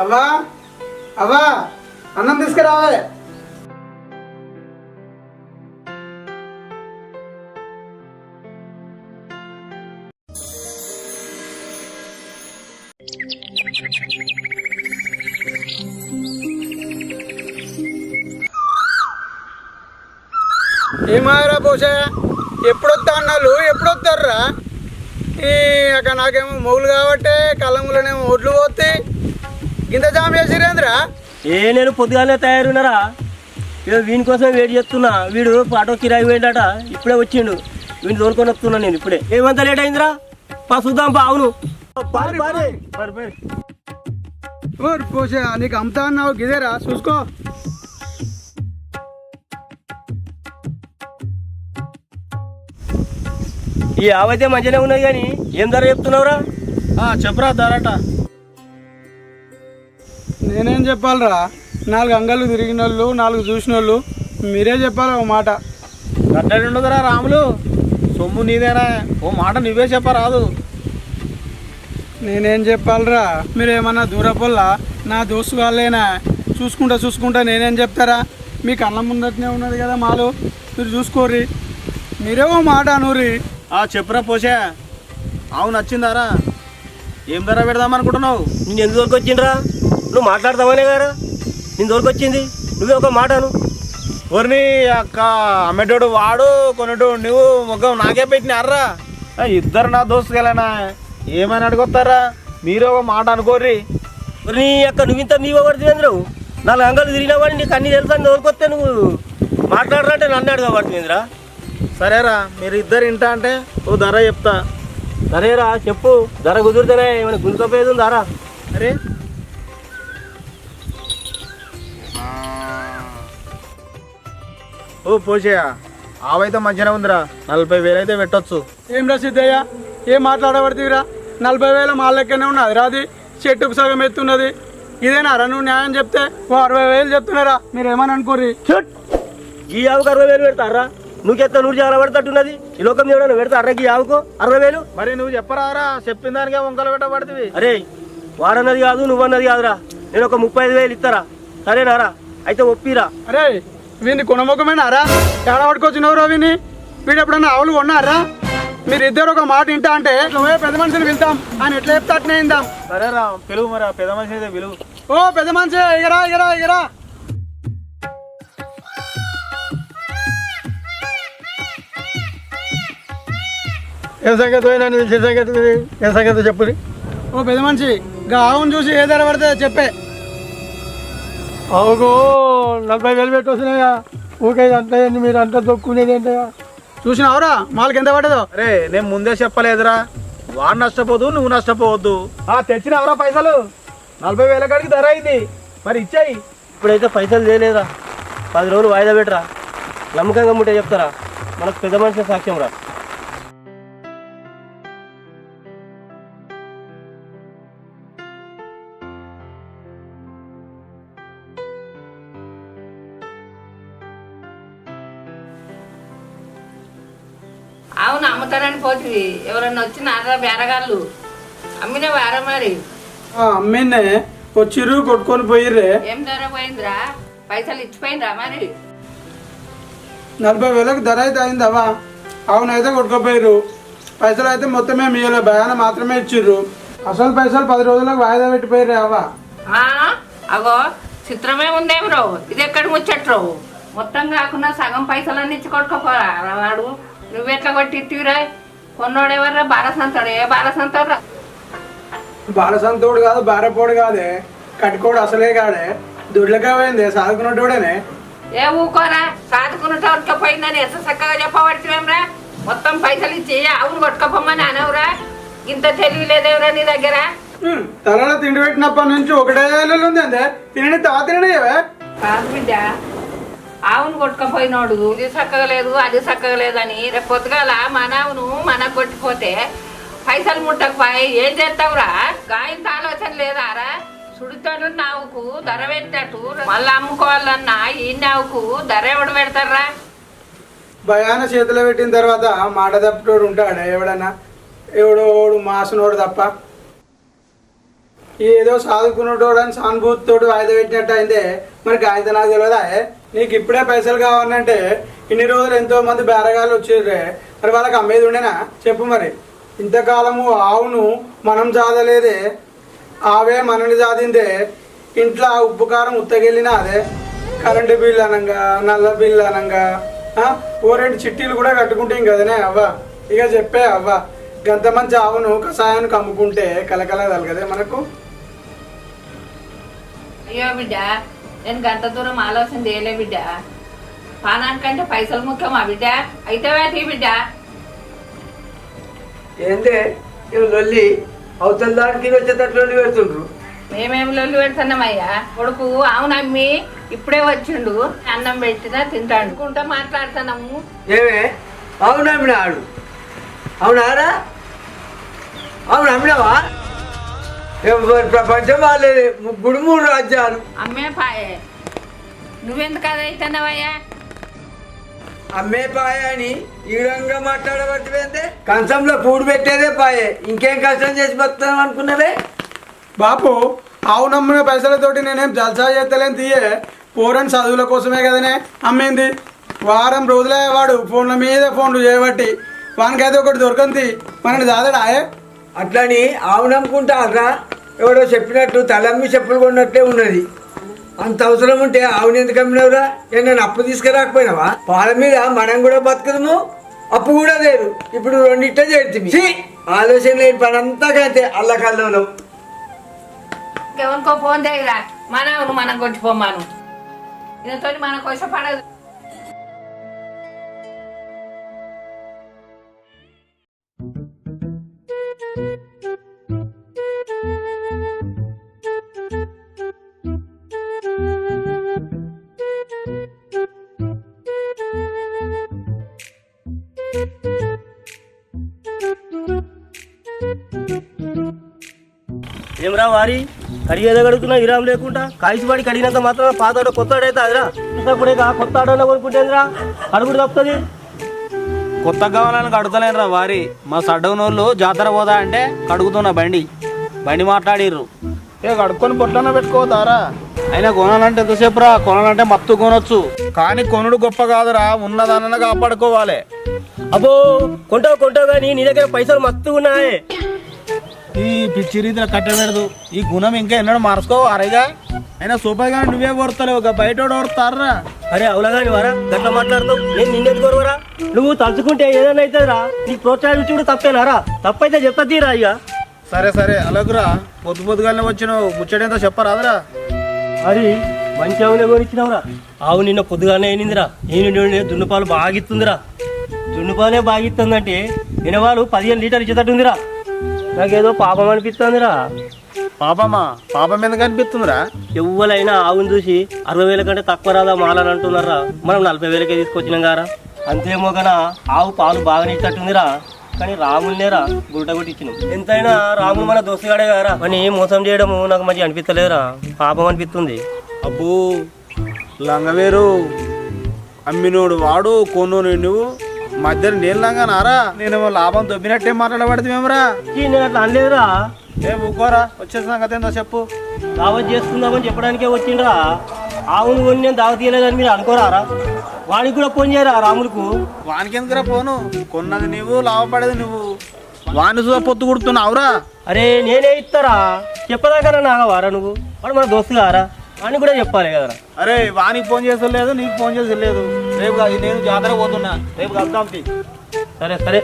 అవ్వా? అవ్వా? అన్నం తీసుకురావే ఏమారా పోసా ఎప్పుడు వస్తా అన్నాళ్ళు ఎప్పుడు వస్తారా ఈ అక్కడ నాకేమో మొగులు కాబట్టే కళ్ళములనేమో ఒడ్లు పోతాయి గింత జామ్ చేసిరేంద్రా ఏ నేను పొద్దుగానే తయారున్నారా? ఏదో వీని కోసం వెయిట్ చేస్తున్నా. వీడు ఆటో కిరాయి పోయిందట ఇప్పుడే వచ్చిండు. వీడిని తోలుకొని వస్తున్నా నేను ఇప్పుడే. ఏమంత లేట్ అయిందిరా? పా చూద్దాం పా అవును. పారి, పారి. పారి, పారి. ఓర్ పోసా నీకు అమ్ముతా అన్నావు గిదేరా? చూసుకో. ఈ ఆవైతే మంచిగానే ఉన్నది కానీ ఏం ధర చెప్తున్నావురా? చెప్పరా ధరట. నేనేం చెప్పాలరా? నాలుగు అంగళ్ళు తిరిగిన వాళ్ళు నాలుగు చూసిన వాళ్ళు మీరే చెప్పాలి ఒక మాట. గడ్డలు ఉండదురా రాములు. సొమ్ము నీదేనా ఓ మాట నువ్వే చెప్పరాదు. నేనేం చెప్పాలరా? మీరు ఏమన్నా దూరపల్లా? నా దోస్తు వాళ్ళేనా? చూసుకుంటా చూసుకుంటా నేనేం చెప్తారా? మీ కళ్ళ ముందటనే ఉన్నది కదా మాలు. మీరు చూసుకోర్రి. మీరే ఓ మాట అనూరి ఆ చెప్పురా పోసా అవును నచ్చిందారా? ఏం ధర పెడదాం అనుకుంటున్నావు నేను ఎందుకు దొరికొచ్చిండ్రా నువ్వు మాట్లాడతావనే గారా నేను దొరికొచ్చింది. నువ్వే ఒక మాటను. ఒరిని అక్క అమ్మేటోడు వాడు కొనేటోడు నువ్వు మొగ్గం నాకే పెట్టినారా ఇద్దరు నా దోస్తుగలనా ఏమని అడుగుతారా? మీరు ఒక మాట అనుకోర్రి. నీ యొక్క నువ్వు ఇంత మీ పడుతుందిరావు నాలుగు అంగలు తిరిగినా వాడి నీకు అన్ని తెలుసా? దొరికొస్తే నువ్వు మాట్లాడరంటే నన్ను అడగబడుతుందిరా సరేరా మీరు ఇద్దరు ఇంట అంటే ఓ ధర చెప్తా. సరేరా చెప్పు. ధర కుదురుతానే ఏమైనా గుంజుకపోయేది ఉందారా అరే ఓ పోషయ్య ఆవైతే మంచిగా ఉందిరా. నలభై వేలు అయితే పెట్టొచ్చు. ఏం రా సిద్ధయ్య? ఏం మాట్లాడబడుతుందిరా నలభై వేల మా లెక్కనే ఉన్నది రాది చెట్టుకు సగం ఎత్తున్నది. ఇదేనారా నువ్వు న్యాయం చెప్తే ఓ అరవై వేలు చెప్తున్నారా? మీరు ఏమని అనుకోర్రి? షట్ ఈ ఆవుకు అరవై వేలు పెడతారా? నువ్వు చెత్త నూరు చాలా పడతట్టున్నది. ఈ లోకం ఎవడన్నా పెడతారా ఈ ఆవుకు అరవై వేలు? మరి నువ్వు చెప్పరారా? చెప్పిన దానికే వంకలు పెట్టబడుతుంది అరే వాడన్నది కాదు నువ్వన్నది కాదురా. నేను ఒక ముప్పై ఐదు వేలు ఇస్తారా? సరేనారా అయితే ఒప్పిరా. అరే వీని కొనముఖమేనారా ఏడ పట్టుకొచ్చినవరా వీని వీడు ఎప్పుడన్నా ఆవులు కొన్నారా? మీరు ఇద్దరు ఒక మాట వింటా అంటే నువ్వే పెద్ద మనిషిని వెళ్తాం ఆయన ఎట్లా చెప్తే అట్నే విందాం. సరేరా పిలువు మరి ఆ పెద్ద మనిషి అయితే పిలువు. ఓ పెద్ద మనిషి ఎగరా ఎగరా ఎగరా. ఏ సంగతి పోయినా ఏ సంగతి ఏ సంగతి చెప్పు ఓ పెద్ద మనిషి గా ఆవును చూసి ఏ ధర పడితే చెప్పే. అవుగో నలభై వేలు పెట్టి వస్తున్నాయా? ఊకే అంత మీరు? అంత దొక్కునేది ఏంటయ్యా? చూసినావురా? మాలకి ఎంత పడదో అరే నేను ముందే చెప్పలేదురా. వాడు నష్టపోదు నువ్వు నష్టపోవద్దు. తెచ్చినవరా పైసలు? నలభై వేల కాడికి ధర అయింది. మరి ఇచ్చాయి. ఇప్పుడైతే పైసలు చేయలేదా పది రోజులు వాయిదా పెట్టరా. నమ్మకంగా ఉంటే చెప్తారా? మనకు పెద్ద మనిషి సాక్ష్యం రా అవును అమ్ముతారని పోతివి ఎవరన్నా వచ్చి నారా బేరగాళ్ళు అమ్మిన వారా మరి? ఆ, అమ్మిందే వచ్చిర్రు కొట్టుకొని పోయిర్రే. ఏం ధర పోయిందిరా? పైసలు ఇచ్చిపోయిందిరా మరి? నలభై వేలకు ధర అయితే అయిందవ్వా అవునైతే కొట్టుకోపోయారు పైసలు అయితే మొత్తమే మీయలే భయాన మాత్రమే ఇచ్చిర్రు. అసలు పైసలు పది రోజులకు వాయిదా పెట్టిపోయారు అవ్వా ఆ, అగో చిత్రమే ఉందేం రావు ఇది ఎక్కడ ముచ్చట్రావు మొత్తం కాకుండా సగం పైసలన్నీ ఇచ్చి కొట్టుకోపోరా వాడు నువ్వెట్లా కొట్టిట్టివిరా కొన్నోడెవర్రా బాలసంతాడు. ఏ బాలసంతాడు బాలసంతోడు కాదు బారపోడు కాదే. కట్టుకోడు అసలే కాడే దుడ్లకే పోయింది ఏ ఊకోరా? సాదుకున్న పోయిందని ఎంత చక్కగా చెప్పబడుతున్నాంరా మొత్తం పైసలు ఇచ్చి అవును కొట్టుకోపోమని అనవురా? ఇంత తెలివి లేదేవరా నీ దగ్గర? తలలో తిండి పెట్టినప్పటి నుంచి ఒకటే ఉంది అందే తినని తా కాదు బిడ్డ ఆవును కొట్టుకపోయినోడు ఇది చక్కగా లేదు అది చక్కగా లేదని రేపు పొద్దుగాల మన ఆవును మనకు కొట్టిపోతే పైసలు ముట్టకపోయి ఏం చేస్తావురా? గాయంత ఆలోచన లేదారా చుడుతాడు నావుకు ధర పెట్టినట్టు మళ్ళీ అమ్ముకోవాలన్నా ఈ నావుకు ధర ఎవడు పెడతారా భయాన చేతిలో పెట్టిన తర్వాత మాట తప్పటోడు ఉంటాడు ఎవడన్నా? ఎవడోడు మాసనోడు తప్ప. ఏదో సాదుకున్నటోడు అని సానుభూతితోటి వాయిదా పెట్టినట్టు అయిందే. మరి గాయత నాకు తెలియదా నీకు ఇప్పుడే పైసలు కావాలంటే ఇన్ని రోజులు ఎంతో మంది బేరగాళ్ళు వచ్చిర్రే. మరి వాళ్ళకి అమ్మేది ఉండేనా? చెప్పు మరి. ఇంతకాలము ఆవును మనం చాదలేదే ఆవే మనల్ని చాదిందే ఇంట్లో ఉప్పు కారం ఉత్తకెళ్ళినా అదే. కరెంటు బిల్లు అనంగా నల్ల బిల్లు అనంగా ఓ రెండు చిట్టీలు కూడా కట్టుకుంటాం కదనే అవ్వ. ఇక చెప్పే అవ్వ. గంత మంచి ఆవును కషాయానికి అమ్ముకుంటే కలకల కదా మనకు. అయ్యో బిడ్డ నేను గంట దూరం ఆలోచన చేయలే బిడ్డ. పానానికంటే పైసలు ముఖ్యమా బిడ్డ? అయితే తీ బిడ్డ? ఏందే? ఇవి లొల్లి అవతల దానికి వచ్చేటట్లు లొల్లి పెడుతుండ్రు. మేమేమి లొల్లి పెడుతున్నామయ్యా? కొడుకు అవునమ్మి ఇప్పుడే వచ్చిండు అన్నం పెట్టినా తింటాడు. అనుకుంటా మాట్లాడుతున్నాము. ఏమే? అవును అమ్మినాడు? అవునారా అవును అమ్మినావా? ఎవరి ప్రపంచం వాళ్ళే? ముగ్గురు మూడు రాజ్యాలు. అమ్మే పాయే. నువ్వెందుకు అది అవుతున్నావయ్యా అమ్మే పాయ అని ఈ విధంగా మాట్లాడబట్టిపోయిందే కంచంలో పూడు పెట్టేదే పాయే. ఇంకేం కష్టం చేసి బతున్నాం అనుకున్నదే బాపు ఆవు నమ్మిన పైసలతోటి నేనేం జల్సా చేస్తలేని తీయే? పోరని చదువుల కోసమే కదనే అమ్మేంది? వారం రోజులే వాడు ఫోన్ల మీద ఫోన్లు చేయబట్టి వానికైతే ఒకటి దొరకంది. మనని దాదడాయే? అట్లని ఆవునమ్ముకుంటారా ఎవడో చెప్పినట్టు తలమ్మి చెప్పులు కొన్నట్టే ఉన్నది. అంత అవసరం ఉంటే ఆవుని ఎందుకు అమ్మినవురా? నేను అప్పు తీసుకురాకపోయినావా? పాల మీద మనం కూడా బతుకుదాము అప్పు కూడా లేదు. ఇప్పుడు రెండిట్టే చేరుతుంది ఆలోచన లేని పని అంతా కంటే అల్లకల్లోనం ఎవరికో ఫోన్ చేయరా? మనం మనం కొట్టిపోమ్మాను దీనితో మన కోసం పడదు. ఏమరా వారి కడిగేదో కడుగుతున్నా విరామం లేకుండా కాయిసిపడి కడిగినంత మాత్రం పాత కొత్త ఆడైతే అదిరా ఇప్పుడే కొత్త ఆడో కొనుక్కుంటేందిరా? అడుగుడు తప్పుతుంది. కొత్త కావాలని కడుతలేనురా వారి. మా సడ్డవునోళ్ళు జాతర పోదా అంటే కడుగుతున్నా బండి. బండి మాట్లాడిర్రు. ఏ కడుక్కొని పొట్లన పెట్టుకోతారా? అయినా కొనాలంటే ఎంతసేపు రా కొనాలంటే మత్తు కొనొచ్చు. కానీ కొనుడు గొప్ప కాదురా ఉన్నదాన్న కాపాడుకోవాలి. అబ్బో కొంటావు కొంటావు కానీ నీ దగ్గర పైసలు మస్తు ఉన్నాయి ఈ పిచ్చి రీతిలో కట్టబెడదు ఈ గుణం ఇంకా ఎన్నడూ మార్చుకో అరేగా. అయినా సూపర్గా నువ్వే కొడతలేవు ఒక బయట కొడతారా అరే అవులగాని వారా గట్లా మాట్లాడుతావు? నేను నిన్నెందుకు కొరవరా నువ్వు తలుచుకుంటే ఏదైనా అవుతుందిరా నీకు ప్రోత్సహించుడు తప్పేనారా? తప్పైతే చెప్పదీరా ఇక. సరే సరే అలాగురా. పొద్దు పొద్దుగానే వచ్చిన ముచ్చటేంతో చెప్పరాదురా. అది మంచి ఆవునే కొనిచ్చినావురా. ఆవు నిన్న పొద్దుగానే అయినిందిరా నేను దున్నుపాలు బాగిస్తుందిరా దున్నుపాలే బాగిస్తుందంటే వినవాళ్ళు పదిహేను లీటర్లు ఇచ్చేటట్టుందిరా. నాకేదో పాపం అనిపిస్తుందిరా. పాపమా? పాపం ఎందుకు అనిపిస్తుందిరా? ఎవ్వలైనా ఆవును చూసి అరవై వేల కంటే తక్కువ రాదా మాలని అంటున్నారా? మనం నలభై వేలకే తీసుకొచ్చినాం గారా. అంతేమో కన్నా ఆవు పాలు బాగానే ఇచ్చట్టుందిరా కానీ రాముల్నేరా గుడ్డ కొట్టి ఇచ్చినాం ఎంతైనా రాములు మన దోస్తుగాడే గారా. అని మోసం చేయడము నాకు మంచి అనిపించలేదురా పాపం అనిపిస్తుంది. అబ్బో లంగవేరు అమ్మినోడు వాడు కొన్నోడు నువ్వు. మధ్యలో నేను లంగనారా నేనేమో లాభం ఈ నేను అట్లా అనలేదురా. ఏ ఊకోరా వచ్చే సంగతి ఏందో చెప్పు. దావత్ చేసుకుందామని చెప్పడానికే వచ్చిండ్రా. ఆవును కొని నేను దావత్ తీయలేదని మీరు అనుకోరారా? వాడికి కూడా ఫోన్ చేయరా రాములకు వానికి ఎందుకురా పోను కొన్నది నువ్వు లాభపడేది నువ్వు. వాని చూడ పొత్తు కుడుతున్నావురా. అరే నేనే ఇస్తారా చెప్పదాకా నాగవారా నువ్వు? వాడు మన దోస్తు కారా వాడిని కూడా చెప్పాలి కదరా. అరే వానికి ఫోన్ చేసలేదు నీకు ఫోన్ చేసలేదు రేపు కాదు, నేను జాతర పోతున్నా. రేపు కలుద్దాం సరే సరే.